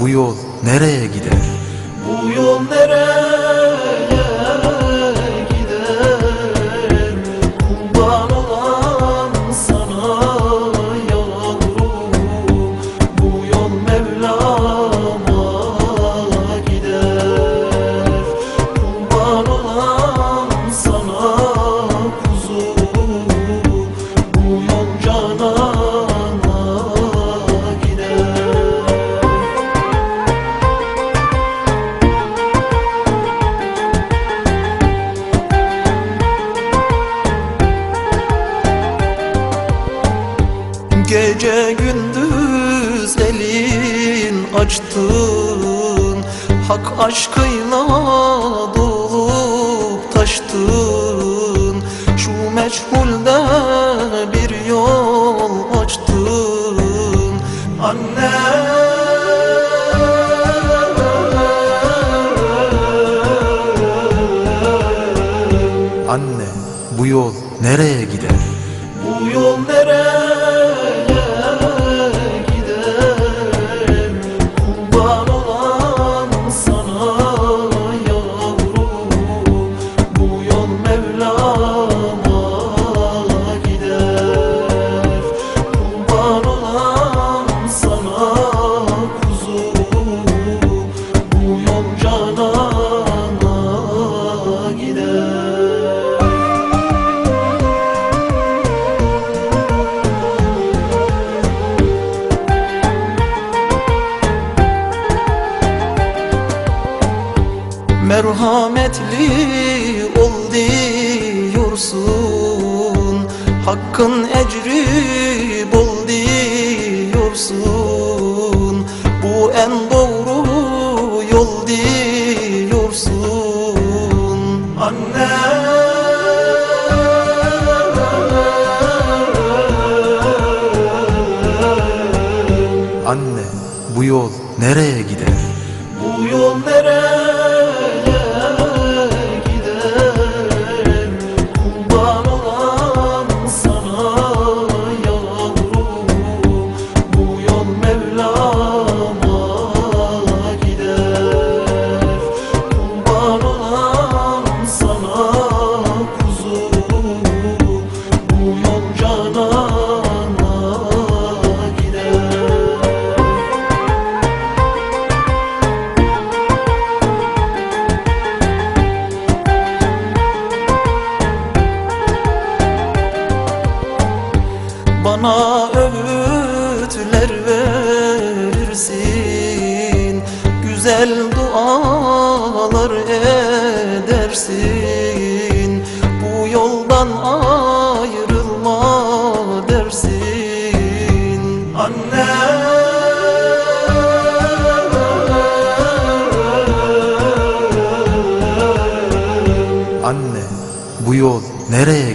Bu yol nereye gider? Gece gündüz elin açtın. Hak aşkıyla dolup taştın. Şu meçhulde bir yol açtın. Anne. Anne bu yol nereye gider? Hakkın ecri bol diyorsun. Bu en doğru yol diyorsun. Anne. Anne bu yol nereye gider? Bu yol nereye Bana öğütler verirsin Güzel dualar edersin. Bu yoldan ayrılma dersin. Anne. Anne bu yol nereye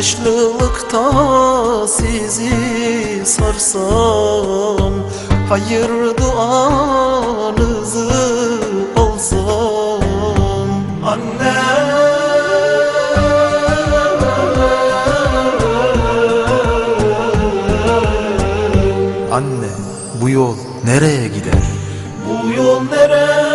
Yaşlılıkta sizi sarsam Hayır duanızı alsam Anne Anne bu yol nereye gider? Bu yol nereye